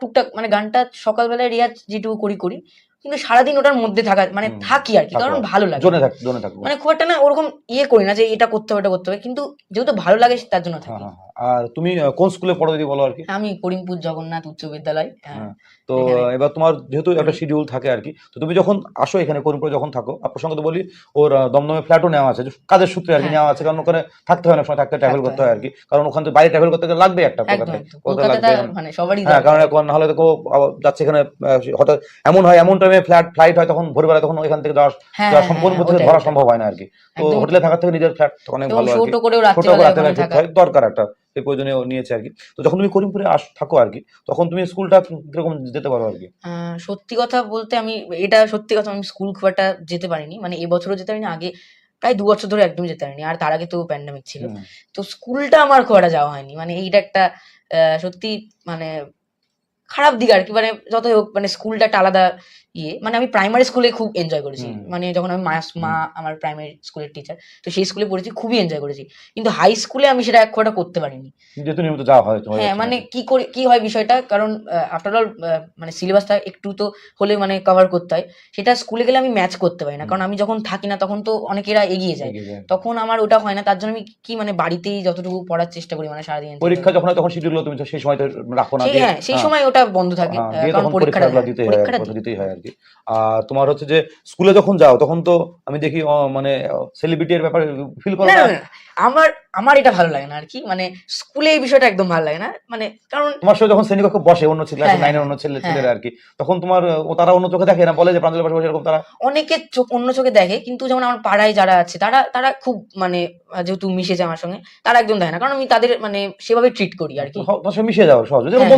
টুকটাক মানে গানটা সকালবেলায় রেয়াজ যেটুকু করি করি কিন্তু সারাদিন ওটার মধ্যে থাকা মানে থাকি আর কি কারণ ভালো লাগে। জোনে থাক জোনে থাকব মানে খুব একটা না ওরকম ইয়ে করি না যে এটা করতে হবে এটা করতে হবে কিন্তু যেহেতু ভালো লাগে তার জন্য হ্যাঁ থাকি। হ্যাঁ হ্যাঁ। আর তুমি কোন স্কুলে পড়ো যদি বলো আর কি? আমি করিমপুর জগন্নাথ উচ্চ বিদ্যালয় হ্যাঁ, হ্যাঁ। তো এবার তোমার যেহেতু একটা শিডিউল থাকে আর কি তো তুমি যখন আসো এখানে করিমপুরে যখন থাকো আর প্রসঙ্গত বলি ওর দমদমে ফ্ল্যাটও নেওয়া আছে কাজের সূত্রে আর কি হ্যাঁ। নেওয়া আছে কারণ ওখানে থাকতে হয় না সময় থাকতে ট্রাভেল করতে হয় আর কি কারণ ওখান থেকে বাইরে ট্রাভেল করতে গেলে লাগবে একটা লাগবে মানে সবারই হ্যাঁ কারণ এখন নাহলে তো যাচ্ছে এখানে হঠাৎ এমন হয় এমন টাইমে ফ্ল্যাট ফ্লাইট হয় তখন ভোরবেলা তখন ওইখান থেকে যাওয়া হ্যাঁ, যাওয়া হ্যাঁ, সম্পূর্ণ হ্যাঁ, থেকে ধরা সম্ভব হয় না আর কি তো হোটেলে থাকার থেকে নিজের ফ্ল্যাট অনেক ভালো আর কি। ছোট করে রাতে রাখতে থাকা। দরকার একটা সেই প্রয়োজনীয় নিয়েছে আর কি তো যখন তুমি করিমপুরে আস থাকো আর কি তখন তুমি স্কুলটা কীরকম যেতে পারো আর কি সত্যি কথা বলতে আমি এটা সত্যি কথা আমি স্কুল খুব একটা যেতে পারিনি। মানে এবছরও যেতে পারিনি আগে প্রায় দু বছর ধরে একদমই যেতে পারিনি। আর তার আগে তো প্যান্ডামিক ছিল। তো স্কুলটা আমার খুব একটা যাওয়া হয়নি। মানে এইটা একটা আহ, সত্যি মানে খারাপ দিক আর কি মানে যতই হোক মানে স্কুলটা একটা আলাদা ইয়ে মানে আমি প্রাইমারি স্কুলে খুব এনজয় করেছি। মানে যখন আমি মাস মা আমার প্রাইমারি স্কুলের টিচার তো সেই স্কুলে পড়েছি খুবই এনজয় করেছি। কিন্তু হাই স্কুলে আমি সেটা একটা করতে পারিনি। যেহেতু নিয়মিত যাওয়া হয় হ্যাঁ মানে কি করে কি হয় বিষয়টা কারণ আফটার অল মানে সিলেবাসটা একটু তো হলে মানে কভার করতে হয়। সেটা স্কুলে গেলে আমি ম্যাচ করতে পারি না কারণ আমি যখন থাকি না তখন তো অনেকেরা এগিয়ে যায়। তখন আমার ওটা হয় না তার জন্য আমি কি মানে বাড়িতেই যতটুকু পড়ার চেষ্টা করি মানে সারাদিন পরীক্ষা যখন তখন শিডিউল তুমি সেই সময় রাখো না হ্যাঁ সেই হ্যাঁ, সময় ওটা বন্ধ থাকে হ্যাঁ, কারণ পরীক্ষাটা। দিতেই হয় হয় আর কি আর তোমার হচ্ছে যে স্কুলে যখন যাও তখন তো আমি দেখি মানে সেলিব্রিটির ব্যাপারে ফিল করো না, আমার আমার এটা ভালো লাগে না আর কি। মানে স্কুলে এই বিষয়টা একদম ভালো লাগে না। মানে কারণ তোমার সাথে যখন শ্রেণীকক্ষ বসে অন্য ছেলে হ্যাঁ, নাইনের অন্য ছেলে হ্যাঁ। ছেলেরা আর কি তখন তোমার ও তারা অন্য চোখে দেখে না বলে যে প্রাঞ্জলের পাশে বসে এরকম তারা? অনেকে চোখ অন্য চোখে দেখে কিন্তু যেমন আমার পাড়ায় যারা আছে তারা তারা খুব মানে যেহেতু মিশেছে আমার সঙ্গে তারা একদম দেখে না। কারণ আমি তাদের মানে সেভাবে ট্রিট করি আর কি। মিশে যাও সহজে। হ্যাঁ,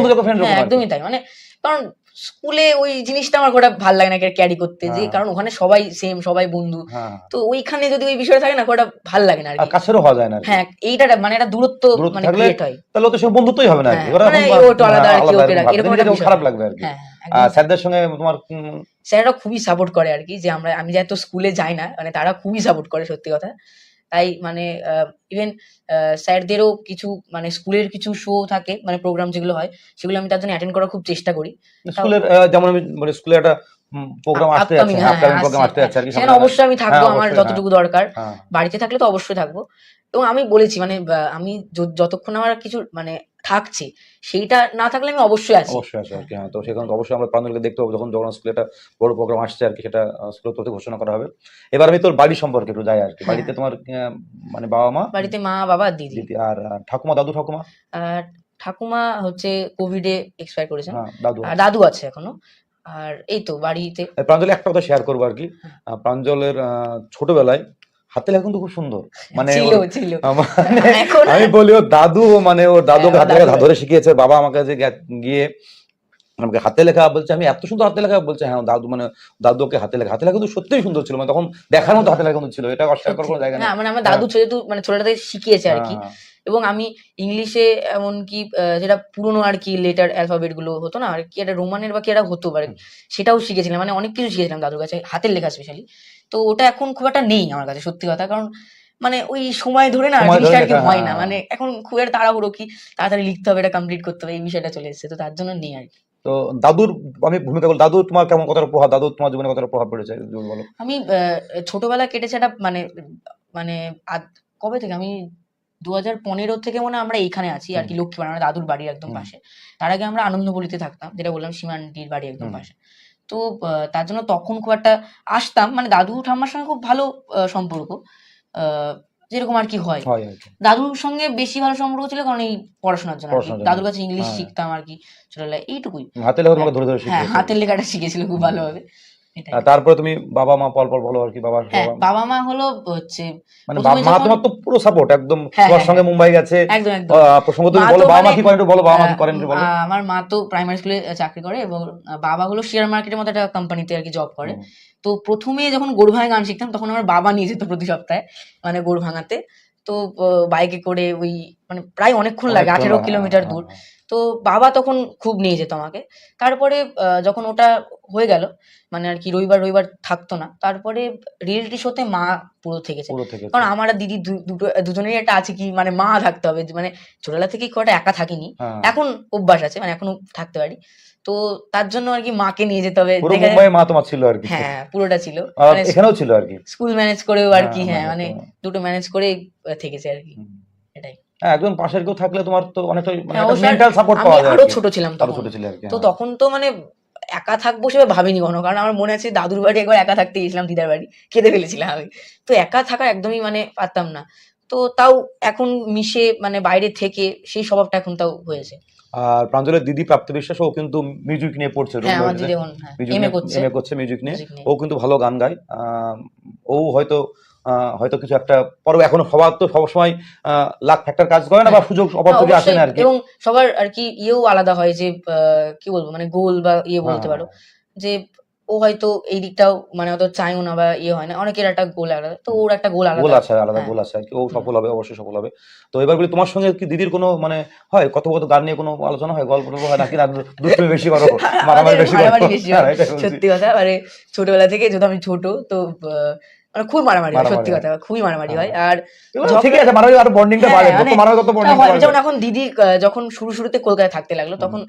হ্যাঁ একদমই তাই। মানে কারণ স্কুলে ওই জিনিসটা আমার একটা ভালো লাগে না ক্যারি করতে। যে হ্যাঁ। কারণ ওখানে সবাই সেম সবাই বন্ধু। হ্যাঁ। তো ওইখানে যদি ওই বিষয়টা থাকে না একটা ভালো লাগে না আর কাছেরও হওয়া যায় না হ্যাঁ এইটা মানে একটা দূরত্ব মানে ক্রিয়েট হয়। তাহলে তো সে বন্ধুত্বই হবে না হ্যাঁ, মানে এখন, ও একটু আলাদা আর কি, ওকে এরকম একটা খারাপ লাগবে আর কি। আর স্যারদের সঙ্গে তোমার স্যাররা খুবই সাপোর্ট করে আর কি যে আমরা আমি যেহেতু স্কুলে যাই না মানে তারা খুবই সাপোর্ট করে সত্যি কথা। তাই মানে ইভেন স্যারদেরও কিছু মানে স্কুলের কিছু শো থাকে মানে প্রোগ্রাম যেগুলো হয় সেগুলো আমি তার জন্য অ্যাটেন্ড করার খুব চেষ্টা করি। স্কুলের যেমন আমি মানে স্কুলে একটা প্রোগ্রাম আসতে যাচ্ছে হ্যাঁ, আপকামিং হ্যাঁ, প্রোগ্রাম আসতে যাচ্ছে আর কি সেখানে অবশ্যই আমি থাকব হ্যাঁ, আমার যতটুকু দরকার। বাড়িতে থাকলে তো অবশ্যই থাকব। এবং আমি বলেছি মানে আমি যতক্ষণ আমার কিছু মানে থাকছে। সেইটা না থাকলে আমি অবশ্যই আছি। অবশ্যই আছে আর কি হ্যাঁ। তো সেখানে অবশ্যই আমরা প্রাঞ্জলকে দেখতে পাবো যখন জগন্নাথ স্কুলে একটা বড় প্রোগ্রাম আসছে আর কি সেটা স্কুলের তরফে ঘোষণা করা হবে। এবার আমি তোর বাড়ি সম্পর্কে একটু যাই আর কি হ্যাঁ। বাড়িতে তোমার মানে বাবা মা? বাড়িতে মা বাবা দিদি। দিদি আর ঠাকুমা দাদু ঠাকুমা? ঠাকুমা হচ্ছে কোভিডে এক্সপায়ার করেছেন দাদু আর দাদু আছে এখনও। আর এই তো বাড়িতে প্রাঞ্জলে একটা কথা শেয়ার করব আর কি হ্যাঁ। প্রাঞ্জলের ছোটবেলায় হাতে লেখা কিন্তু খুব সুন্দর। মানে ছিল ছিল। আমি বলি ওর দাদু মানে ওর দাদুকে হ্যাঁ, হাতে লেখা ধরে শিখিয়েছে বাবা আমার কাছে গিয়ে আমাকে হাতে লেখা বলছে আমি এত সুন্দর হাতে লেখা বলছে হ্যাঁ দাদু মানে দাদুকে হাতে লেখা হাতে লেখা কিন্তু সত্যিই সুন্দর ছিল মানে তখন দেখার মতো হাতে লেখা কিন্তু ছিল এটা অস্বীকার করার কোনো জায়গা হ্যাঁ মানে আমার দাদু যেহেতু মানে ছোটটা থেকে শিখিয়েছে আর কি। হ্যাঁ, এবং আমি ইংলিশে এমনকি যেটা পুরনো আর কি লেটার অ্যালফাবেটগুলো হতো না আর কি একটা রোমানের বা কি একটা হতো পারে সেটাও শিখেছিলাম মানে অনেক কিছু শিখেছিলাম দাদুর কাছে হাতের লেখা স্পেশালি তো ওটা এখন খুব একটা নেই আমার কাছে সত্যি কথা। কারণ মানে ওই সময় ধরে না জিনিসটা আর কি হয় না। হ্যাঁ। মানে এখন খুব একটা তাড়াহুড়ো কি তাড়াতাড়ি লিখতে হবে এটা কমপ্লিট করতে হবে এই বিষয়টা চলে এসেছে। তো তার জন্য নেই আর কি। তো দাদুর আমি ভূমিকা বল দাদু তোমার কেমন কতটা প্রভাব? দাদু তোমার জীবনে কতটা প্রভাব পড়েছে বলো। আমি আহ, ছোটবেলা কেটেছে একটা মানে মানে কবে থেকে? আমি দু হাজার পনেরো থেকে মনে আমরা এইখানে আছি আর কি লক্ষ্মীবার আমার দাদুর বাড়ির একদম। পাশে। তার আগে আমরা আনন্দবলিতে থাকতাম যেটা বললাম সীমান্তির বাড়ি একদম। পাশে। তো তার জন্য তখন খুব একটা আসতাম। মানে দাদু ঠাম্মার সঙ্গে খুব ভালো সম্পর্ক। আহ, যেরকম আর কি হয়। হয় দাদুর সঙ্গে বেশি ভালো সম্পর্ক ছিল কারণ এই পড়াশোনার জন্য। দাদুর কাছে ইংলিশ হ্যাঁ। শিখতাম আর কি। ছোটবেলায় এইটুকুই। হাতে লেখা ধরে ধরে হ্যাঁ হাতের লেখাটা শিখেছিল খুব ভালোভাবে। তারপরে তুমি বাবা মা পল পল বলো আর কি বাবা হ্যাঁ বাবা- মা হলো হচ্ছে মানে বাবা মা তোমার তো পুরো সাপোর্ট একদম হ্যাঁ, তোমার হ্যাঁ, সঙ্গে মুম্বাই গেছে। একদম একদম। প্রসঙ্গ তুমি বলো বাবা মা মানে- কি করেন বলো বাবা মা কি করেন বলো। আমার মা তো প্রাইমারি স্কুলে চাকরি করে এবং বাবা হলো শেয়ার মার্কেটের মতো একটা কোম্পানিতে আর কি জব করে। তো প্রথমে যখন গরু ভাঙা গান শিখতাম তখন আমার বাবা নিয়ে যেত প্রতি সপ্তাহে মানে গরু ভাঙাতে। তো বাইকে করে ওই মানে প্রায় অনেকক্ষণ লাগে আঠেরো কিলোমিটার হ্যাঁ, দূর। হ্যাঁ, তো বাবা তখন খুব নিয়ে যেত আমাকে। তারপরে যখন ওটা হয়ে গেল মানে আর কি রবিবার রবিবার থাকতো না তারপরে রিয়েলিটি শোতে মা পুরো থেকেছে। কারণ আমার আর দিদি দুটো দুজনেরই একটা আছে কি মানে মা থাকতে হবে মানে ছোটবেলা থেকে কটা একা থাকিনি। হ্যাঁ। এখন অভ্যাস আছে মানে এখনও থাকতে পারি। তো তার জন্য আর কি মাকে নিয়ে যেতে হবে। মুম্বাই মা তোমার ছিল আর কি। হ্যাঁ পুরোটা ছিল। মানে এখানেও ছিল আর কি। স্কুল ম্যানেজ করেও আর কি হ্যাঁ, হ্যাঁ মানে মানে দুটো ম্যানেজ করে থেকেছে আর কি। এটাই। হ্যাঁ একজন পাশের কেউ থাকলে তোমার তো অনেকটা হ্যাঁ, মেন্টাল সাপোর্ট পাওয়া যায় আরও ছোট ছিলাম তখন। ছোট ছিল আর কি তো হ্যাঁ। তখন তো মানে একা থাকব সেভাবে ভাবিনি কখনো কারণ আমার মনে আছে দাদুর বাড়ি একবার একা থাকতে গেছিলাম দিদার বাড়ি। কেঁদে ফেলেছিলাম আমি। তো একা থাকা একদমই মানে পারতাম না। তো তাও এখন মিশে মানে বাইরে থেকে সেই স্বভাবটা এখন তাও হয়েছে। আর প্রাঞ্জলের দিদি প্রাপ্ত বিশ্বাস ও কিন্তু মিউজিক নিয়ে পড়ছে হ্যাঁ এম এ করছে। মিউজিক নিয়ে। ও কিন্তু ভালো গান গায়। ও হয়তো হয়তো কিছু একটা পরে এখনও সবার তো সবসময় লাখ ফ্যাক্টর কাজ করে না বা সুযোগ অপরচুনিটি হ্যাঁ, আসে না আর কি এবং সবার আর কি ইয়েও আলাদা হয় যে কি বলব মানে গোল বা ইয়ে বলতে হ্যাঁ, পারো। যে ও হয়তো এই দিকটাও মানে অত চাইও না বা ইয়ে হয় না। অনেকের একটা গোল আলাদা। তো ওর একটা গোল আলাদা। গোল আছে আলাদা হ্যাঁ। গোল আছে আর কি ও সফল হবে অবশ্যই সফল হবে। তো এবার বলি তোমার সঙ্গে কি দিদির কোনো মানে হয়? কথোপকথ গান নিয়ে কোনো আলোচনা হয়? গল্প টল্প হয় নাকি? না দুষ্টুমি বেশি করো মারামারি বেশি করো? হয়। হ্যাঁ। সত্যি কথা মানে ছোটবেলা থেকে যেহেতু আমি ছোট তো খুব মারামারি হয় সত্যি কথা খুবই মারামারি হয়। হ্যাঁ। আর ঠিকই আছে মারামারি আরও বন্ডিংটা হ্যাঁ, বাড়ে যত মানে- মারামারি তত বন্ডিং হয়, যেমন এখন দিদি যখন শুরু শুরুতে কলকাতায় থাকতে লাগল তখন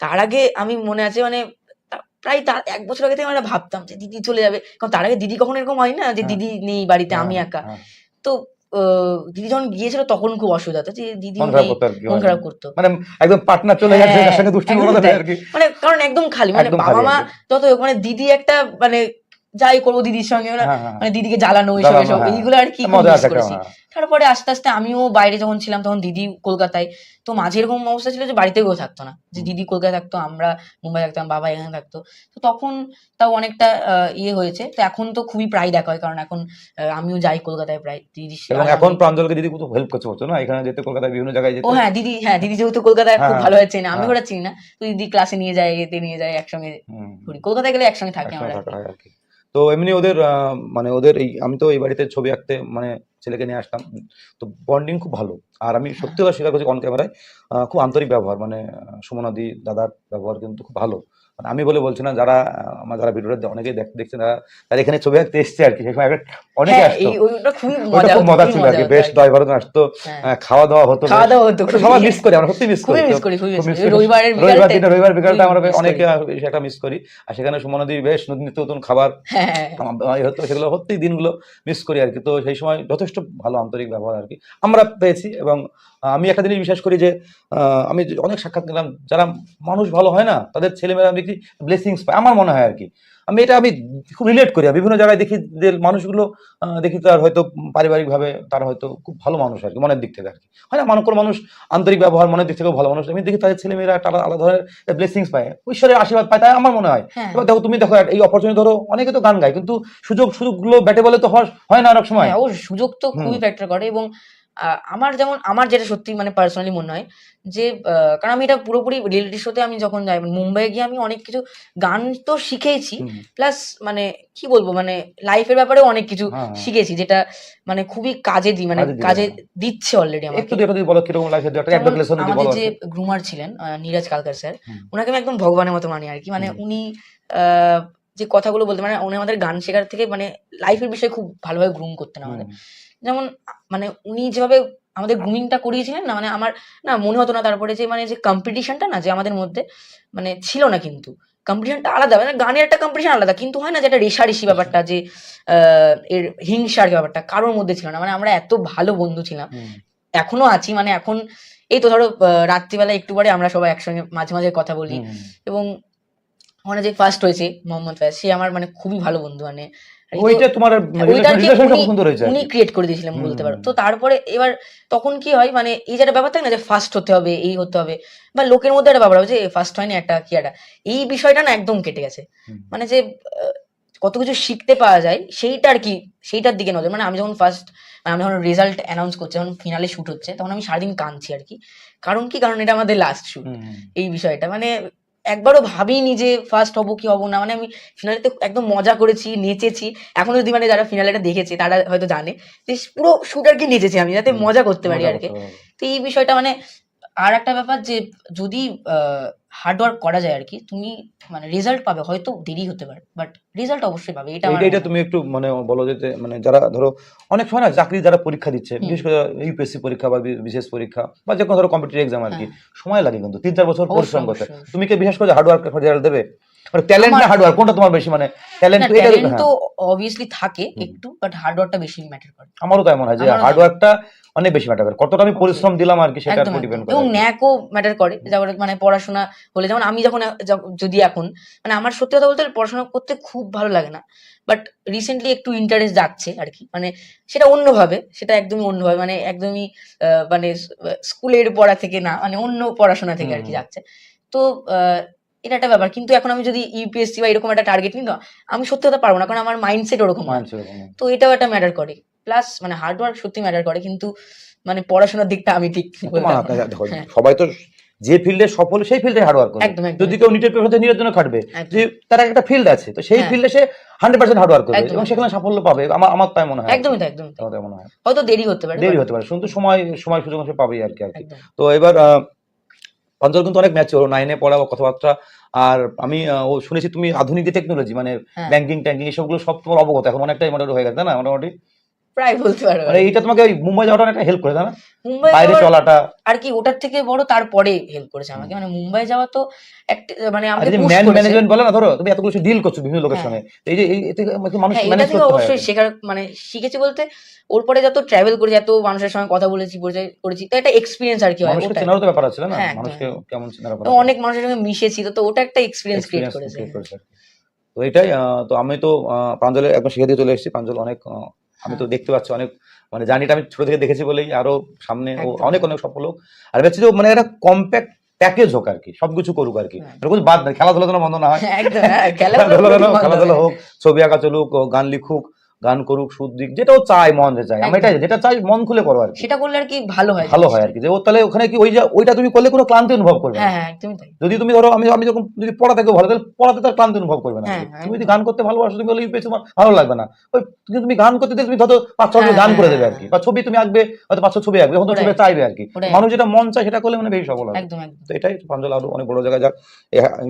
তার আগে আমি মনে আছে মানে প্রায় তার এক বছর আগে থেকে আমরা ভাবতাম যে দিদি চলে যাবে। কারণ তার আগে দিদি কখনো এরকম হয় না যে হ্যাঁ। দিদি নেই বাড়িতে আমি একা। তো আহ, দিদি যখন গিয়েছিল তখন খুব অসুবিধা হতো যে দিদি মন খারাপ করতো মন খারাপ করতো। মানে একদম পার্টনার চলে যাচ্ছে সঙ্গে দুষ্টুমি একদম আর কি। মানে কারণ একদম খালি মানে বাবা মা যত মানে দিদি একটা মানে যাই করব দিদির সঙ্গে মানে হ্যাঁ, হ্যাঁ, মানে দিদিকে জ্বালানো এইসব এসব হ্যাঁ। এইগুলো আর কি আছে করেছি। তারপরে আস্তে আস্তে আমিও বাইরে যখন ছিলাম তখন দিদি কলকাতায়। তো মাঝে এরকম অবস্থা ছিল যে বাড়িতে কেউ থাকতো না। যে দিদি কলকাতায় থাকতো আমরা মুম্বাই থাকতাম বাবা এখানে থাকতো। তো তখন তাও অনেকটা ইয়ে হয়েছে। তো এখন তো খুবই প্রায় দেখা হয় কারণ এখন আমিও যাই কলকাতায় প্রায় দিদি এবং এখন প্রাঞ্জলকে দিদি খুব হেল্প করছে বলছো না? এখানে যেতে কলকাতায় বিভিন্ন জায়গায় যেতে? ও হ্যাঁ দিদি হ্যাঁ দিদি যেহেতু কলকাতায় খুব ভালো হয়ে চেনে। আমি। ওরা চিনি না। তো দিদি ক্লাসে নিয়ে যায় এতে নিয়ে যায় একসঙ্গে ঘুরি। কলকাতায় গেলে একসঙ্গে থাকি আমরা। তো এমনি ওদের মানে ওদের এই আমি তো এই বাড়িতে ছবি আঁকতে মানে ছেলেকে নিয়ে আসতাম। তো বন্ডিং খুব ভালো। আর আমি সত্যি কথা স্বীকার করছি অন ক্যামেরায় খুব আন্তরিক ব্যবহার। মানে সুমনাদি দাদার ব্যবহার কিন্তু খুব ভালো। মানে আমি বলে বলছি না যারা আমার যারা ভিডিওটা অনেকেই দেখ- দেখছেন তারা তারা এখানে ছবি আঁকতে এসছে আর কি। সেই সময় অনেকে হ্যাঁ আসতো। খুব মজা ছিল আর কি। বেশ দশ বারো জন আসতো। হ্যাঁ। খাওয়া দাওয়া হতো খাওয়া দাওয়া হতো সবাই মিস করি আমরা সত্যি মিস করি। রবিবার দিনে রবিবার বিকালটা আমরা। অনেকে সেটা মিস করি। আর সেখানে সুমনাদি বেশ নতুন নিত্য নতুন খাবার হ্যাঁ হতো সেগুলো সত্যি দিনগুলো মিস করি আর কি। তো সেই সময় যথেষ্ট ভালো আন্তরিক ব্যবহার আর কি। আমরা পেয়েছি এবং আমি একটা জিনিস বিশ্বাস করি যে আমি অনেক সাক্ষাৎ নিলাম, যারা মানুষ ভালো হয় না, তাদের ছেলেমেয়েরা আমি কি ব্লেসিংস পায়, আমার মনে হয় আর কি। আমি এটা আমি খুব রিলেট করি। বিভিন্ন জায়গায় দেখি যে মানুষগুলো দেখি তার হয়তো পারিবারিকভাবে তারা হয়তো খুব ভালো মানুষ আর কি মনের দিক থেকে আর কি। হয় না মানুষ কোনো মানুষ আন্তরিক ব্যবহার মনের দিক থেকেও ভালো মানুষ। আমি দেখি তাদের ছেলেমেয়েরা একটা আলাদা ধরনের ব্লেসিংস পায়। ঈশ্বরের আশীর্বাদ পায় তাই আমার মনে হয়। হ্যাঁ। এবার দেখো তুমি দেখো এই অপরচুনিটি ধরো অনেকে তো গান গায় কিন্তু সুযোগ সুযোগগুলো ব্যাটে বলে তো হয় না অনেক সময়। হ্যাঁ, ওর সুযোগ তো খুবই। ফ্যাক্টর করে এবং আমার যেমন আমার যেটা সত্যি মানে পার্সোনালি মনে হয় যে কারণ আমি এটা পুরোপুরি রিয়েলিটি শোতে আমি যখন যাই মানে মুম্বাইয়ে গিয়ে আমি অনেক কিছু গান তো শিখেইছি হুম, প্লাস মানে কি বলব মানে লাইফের ব্যাপারে অনেক কিছু হ্যাঁ। শিখেছি যেটা মানে খুবই কাজে দি মানে কাজে হ্যাঁ। দিচ্ছে অলরেডি একটু দেখো বলো কীরকম লাগছে একটা একটা আমাদের যে গ্রুমার ছিলেন নীরাজ কালকার স্যার ওনাকে আমি একদম ভগবানের মতো মানি আর কি মানে উনি আহ, যে কথাগুলো বলতে মানে উনি আমাদের গান শেখার থেকে মানে লাইফের বিষয়ে খুব ভালোভাবে গ্রুম করতেন আমাদের। যেমন মানে উনি যেভাবে আমাদের গ্রুমিংটা করিয়েছিলেন না মানে আমার না মনে হতো না তারপরে যে মানে যে কম্পিটিশনটা না যে আমাদের মধ্যে মানে ছিল না কিন্তু। কম্পিটিশনটা আলাদা মানে গানের একটা কম্পিটিশন আলাদা কিন্তু হয় না যেটা রেশারেশি ব্যাপারটা যে আহ, এর হিংসার ব্যাপারটা কারোর মধ্যে ছিল না। মানে আমরা এত ভালো বন্ধু ছিলাম এখনও আছি মানে এখন এই তো ধরো রাত্রিবেলা একটু পরে আমরা সবাই একসঙ্গে মাঝে মাঝে কথা বলি। এবং ওখানে যে ফার্স্ট হয়েছে মোহাম্মদ ফয়াজ সে আমার মানে খুবই ভালো বন্ধু মানে। ওইটা তোমার রিলেশনটা উনি-। ক্রিয়েট করে দিয়েছিলেন বলতে পারো। তো তারপরে এবার তখন কি হয় মানে এই যে একটা ব্যাপার থাকে না যে ফার্স্ট হতে হবে এই হতে হবে বা লোকের মধ্যে একটা ব্যাপার হবে যে ফার্স্ট হয়নি একটা কি একটা। এই বিষয়টা না একদম কেটে গেছে। মানে যে কত কিছু শিখতে পাওয়া যায় সেইটা আর কি সেইটার দিকে নজর। মানে আমি যখন ফার্স্ট আমি যখন রেজাল্ট অ্যানাউন্স করছি যখন ফিনালে শুট হচ্ছে তখন আমি সারাদিন কাঁদছি আর কি। কারণ কি? কারণ এটা আমাদের লাস্ট শুট। এই বিষয়টা মানে একবারও ভাবিনি যে ফার্স্ট হব কি হব না। মানে আমি ফিনালেতে একদম মজা করেছি নেচেছি। এখন যদি মানে যারা ফিনালেটা দেখেছে তারা হয়তো জানে যে পুরো শুট আর কি নেচেছি আমি যাতে মজা করতে পারি আর কি। তো এই বিষয়টা মানে আর একটা ব্যাপার যে যদি হার্ড ওয়ার্ক করা যায় আর কি তুমি মানে রেজাল্ট পাবে হয়তো দেরি হতে পারে বাট রেজাল্ট অবশ্যই পাবে এটা এটা তুমি একটু মানে বলো যে মানে যারা ধরো অনেক সময় না চাকরি যারা পরীক্ষা দিচ্ছে বিশেষ করে ইউপিএসসি পরীক্ষা বা বিশেষ পরীক্ষা বা যে কোনো ধরো কম্পিটিটিভ এক্সাম আর কি। সময় লাগে কিন্তু তিন চার বছর পরিশ্রম করতে। তুমি কি বিশ্বাস করো হার্ড ওয়ার্ক রেজাল্ট দেবে মানে ট্যালেন্ট না আমার- কোনটা তোমার বেশি মানে? ট্যালেন্ট তো ট্যালেন্ট হ্যাঁ, তো অবভিয়াসলি থাকে একটু বাট হার্ড ওয়ার্কটা বেশি ম্যাটার করে। আমারও তাই মনে হয় যে আমারও হার্ড তাই। ওয়ার্কটা অনেক বেশি ম্যাটার করে। কতটা আমি পরিশ্রম দিলাম আর কি একদম উপর ডিপেন্ড করে এবং ন্যাকও ম্যাটার করে। যেমন মানে পড়াশোনা হলে যেমন আমি যখন যদি এখন মানে আমার সত্যি কথা বলতে পড়াশোনা করতে খুব ভালো লাগে না। বাট রিসেন্টলি একটু ইন্টারেস্ট যাচ্ছে আর কি। মানে সেটা অন্যভাবে সেটা একদমই অন্যভাবে মানে একদমই মানে স্কুলের পড়া থেকে না মানে অন্য পড়াশোনা থেকে আর কি যাচ্ছে। তো এটা একটা ব্যাপার। কিন্তু এখন আমি যদি ইউপিএসসি বা এরকম একটা টার্গেট নিই না আমি সত্যি কথা পারব না কারণ আমার মাইন্ডসেট ওরকম। তো এটাও একটা ম্যাটার করে। প্লাস মানে হার্ড ওয়ার্ক সত্যি ম্যাটার করে কিন্তু মানে পড়াশোনার দিকটা আমি ঠিক হ্যাঁ। সবাই তো যে ফিল্ডে সফল সেই ফিল্ডে হার্ড ওয়ার্ক করে। একদম একদম যদি কেউ নিটের পেপারে নিজের জন্য খাটবে। একদম। যে তার একটা ফিল্ড আছে তো সেই হ্যাঁ। ফিল্ডে সে হান্ড্রেড পার্সেন্ট হার্ড ওয়ার্ক করবে এবং সেখানে সাফল্য পাবে। আমার আমার তাই মনে হয়। একদমই তাই একদমই তাই। মনে হয়। হয়তো দেরি হতে পারে দেরি হতে পারে। কিন্তু সময় সময় সুযোগ সে পাবেই আর কি আর কি। তো এবার আহ, প্রাঞ্জল কিন্তু অনেক ম্যাচ ওর নাইনে পড়া কথাবার্তা আর আমি ও শুনেছি তুমি আধুনিক যে টেকনোলজি মানে। ব্যাংকিং ট্যাঙ্কিং এসবগুলো সব তোমার অবগত এখন অনেকটাই মোটামুটি হয়ে গেছে না মোটামুটি প্রায় বলতে পারো। মানে এইটা তোমাকে ওই মুম্বাই যাওয়াটা অনেকটা হেল্প করে না? মুম্বাই বাইরে চলাটা। আর কি ওটার থেকে বড় তারপরে হেল্প করেছে আমাকে। মানে মুম্বাই যাওয়া তো একটা মানে আমাকে ম্যান ম্যানেজমেন্ট বলে না ধরো তুমি এত কিছু ডিল করছ বিভিন্ন লোকের হ্যাঁ। সঙ্গে। এই যে এই মানুষ হ্যাঁ ম্যানেজ করতে হয় অবশ্যই শেখার মানে শিখেছি বলতে ওর পরে যত ট্রাভেল করেছি এত মানুষের সঙ্গে কথা বলেছি করেছি তো একটা এক্সপিরিয়েন্স আর কি হয় মানুষকে চেনারও তো ব্যাপার আছে না? হ্যাঁ, মানুষকে কেমন চেনার ব্যাপার অনেক মানুষের সঙ্গে মিশেছি তো ওটা একটা এক্সপিরিয়েন্স ক্রিয়েট করেছে। তো এটাই তো আমি তো আহ, প্রাঞ্জলে একদম শিখে দিয়ে চলে এসেছি। প্রাঞ্জল অনেক আমি তো দেখতে পাচ্ছি অনেক মানে জার্নিটা আমি ছোট থেকে দেখেছি বলেই আরও সামনে ও অনেক অনেক সফল হোক। আর ভাবছি যে মানে একটা কম্প্যাক্ট প্যাকেজ হোক আর কি সবকিছু করুক আর কি। কিছু বাদ নাই খেলাধুলা যেন বন্ধ না হয়। হ্যাঁ, খেলাধুলা। হোক ছবি আঁকা চলুক গান লিখুক গান করুক সুদ দিক যেটাও চাই মন যে চাই আমি। এটাই যেটা চাই মন খুলে করো আর সেটা করলে আর কি ভালো হয়। ভালো হয় আর কি। যে ও তাহলে ওখানে কি ওই যে ওইটা তুমি করলে কোনো ক্লান্তি অনুভব করবে হ্যাঁ হ্যাঁ একদমই তাই। যদি তুমি ধরো আমি আমি যখন যদি পড়া থেকে ভালো তাহলে পড়াতে তার ক্লান্তি অনুভব করবে না। হ্যাঁ, তুমি যদি গান করতে ভালোবাসো তুমি বলে তোমার ভালো লাগবে না। ওই কিন্তু তুমি গান করতে দিলে তুমি ধরো পাঁচ ছ হ্যাঁ, গান করে হ্যাঁ, দেবে আর কি। হ্যাঁ। বা ছবি তুমি আঁকবে হয়তো পাঁচ ছবি আঁকবে এখন তো ওটাই। ছবি চাইবে আর কি। মানুষ যেটা মন চায় সেটা করলে মানে বেশি সফল হবে। একদম একদম। তো এটাই প্রাঞ্জল আরও অনেক বড় জায়গায় যাক।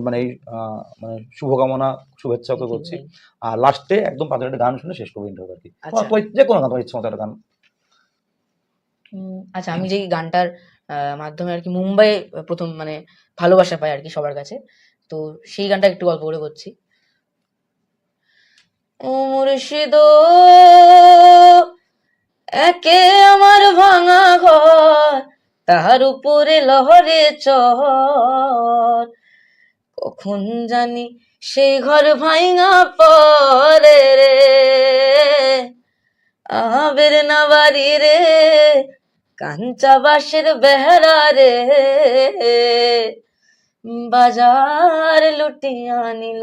মানে এই আহ, মানে শুভকামনা শুভেচ্ছা ওকে করছি। আর লাস্টে একদম প্রাঞ্জল একটা গান শুনে শেষ করব ইন্টারভিউ আর কি। আচ্ছা। যে কোনো গান তোমার ইচ্ছে মতো গান। আচ্ছা আমি যেই গানটার মাধ্যমে আর কি মুম্বাই প্রথম মানে ভালোবাসা পাই আর কি সবার কাছে তো সেই গানটা একটু গল্প করে করছি। ও মুর্শিদ একে আমার ভাঙা ঘর তাহার উপরে লহরে চর কখন জানি সেই ঘর ভাঙা পরে রে। আবের না বাড়ি রে, কাঞ্চা বাসের বেহারা রে। বাজার লুটিয়া নিল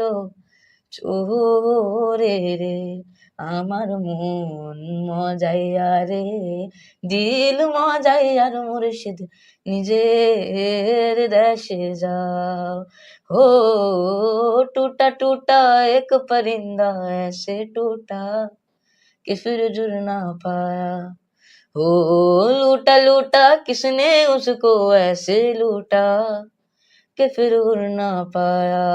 চোরে রে। আমার মন মজাইয়া রে দিল মজাইয়ার মুর্শিদ নিজের দেশে যাও हो टूटा टूटा एक परिंदा ऐसे टूटा कि फिर जुड़ ना पाया हो लूटा लूटा किसने उसको ऐसे लूटा कि फिर उड़ ना पाया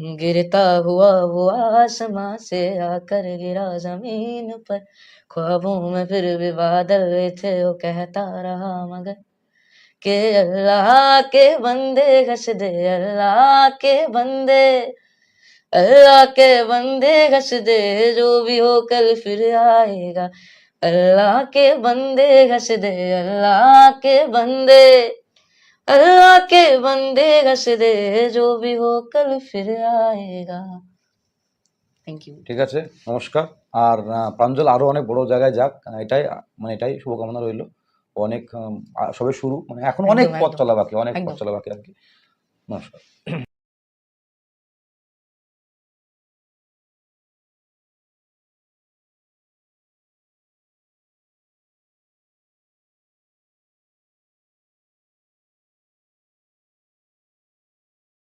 गिरता हुआ वो आसमां से आकर गिरा ज़मीन पर। ख्वाबों में फिर भी बादल थे, वो कहता रहा, मगर के अल्लाह के बंदे घस दे अल्लाह के बंदे, अल्लाह के बंदे घस दे जो भी हो कल फिर आएगा। अल्लाह के बंदे घस दे अल्लाह के बंदे। अल्लाह के बंदे घस दे जो भी हो कल फिर आएगा থ্যাংক ইউ ঠিক আছে নমস্কার আর আহ, প্রাঞ্জল আরো অনেক বড় জায়গায় যাক আহ, এটাই আহ, মানে এটাই শুভকামনা রইলো অনেক আহ, সবে শুরু মানে এখন অনেক একদম, পথ একদম। চলা বাকি অনেক পথ একদম। চলা বাকি আর কি নমস্কার